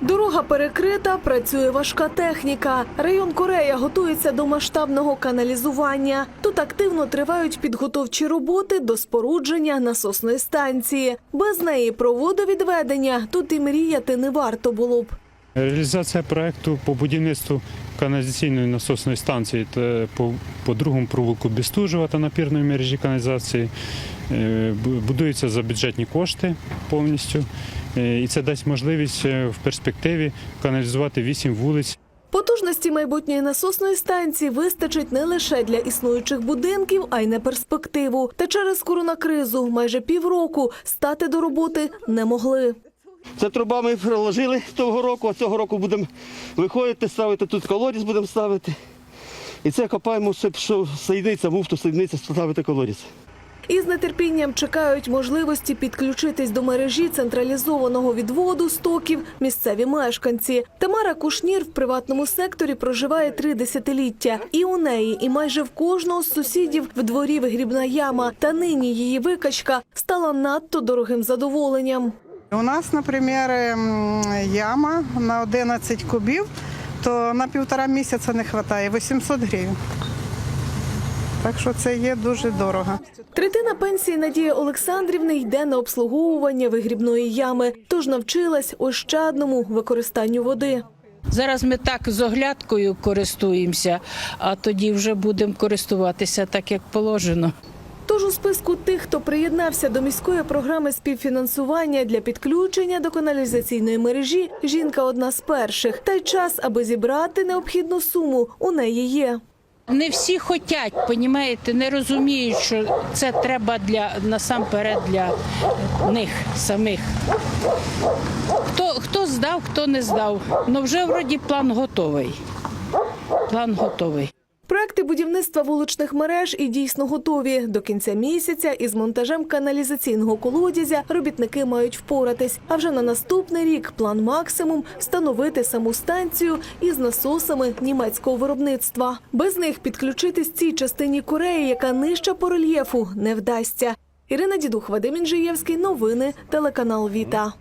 Дорога перекрита, працює важка техніка. Район Корея готується до масштабного каналізування. Тут активно тривають підготовчі роботи до спорудження насосної станції. Без неї про водовідведення тут і мріяти не варто було б. Реалізація проекту по будівництву каналізаційної насосної станції та по, по другому провулку Бестужева та напірної мережі каналізації е, будується за бюджетні кошти повністю. Е, І це дасть можливість е, в перспективі каналізувати 8 вулиць Потужності майбутньої насосної станції вистачить не лише для існуючих будинків, а й на перспективу. Та через коронакризу майже півроку стати до роботи не могли. Це труба ми проложили того року, а цього року будемо виходити, ставити тут колодязь будемо ставити. І це копаємо, щоб що соєдниться, муфту соєдниться, ставити колодязь. І з нетерпінням чекають можливості підключитись до мережі централізованого відводу стоків місцеві мешканці. Тамара Кушнір в приватному секторі проживає три десятиліття. І у неї, і майже в кожного з сусідів в дворі вигрібна яма. Та нині її викачка стала надто дорогим задоволенням. У нас, наприклад, яма на 11 кубів, то на півтора місяця не вистачає 800 гривень. Так що це є дуже дорого. Третина пенсії Надії Олександрівни йде на обслуговування вигрібної ями, тож навчилась ощадному використанню води. Зараз ми так з оглядкою користуємося, а тоді вже будемо користуватися так, як положено. Тож у списку тих, хто приєднався до міської програми співфінансування для підключення до каналізаційної мережі, жінка одна з перших. Та й час, аби зібрати необхідну суму, у неї є. Не всі хочуть, понімаєте, не розуміють, що це треба для насамперед для них самих. Хто, хто здав, хто не здав. Ну вже вроді план готовий. План готовий. Проекти будівництва вуличних мереж і дійсно готові. До кінця місяця із монтажем каналізаційного колодязя робітники мають впоратись. А вже на наступний рік план максимум встановити саму станцію із насосами німецького виробництва. Без них підключитись цій частині Кореї, яка нижча по рельєфу, не вдасться. Ірина Дідух, Вадим Інжиєвський. Новини телеканал Віта.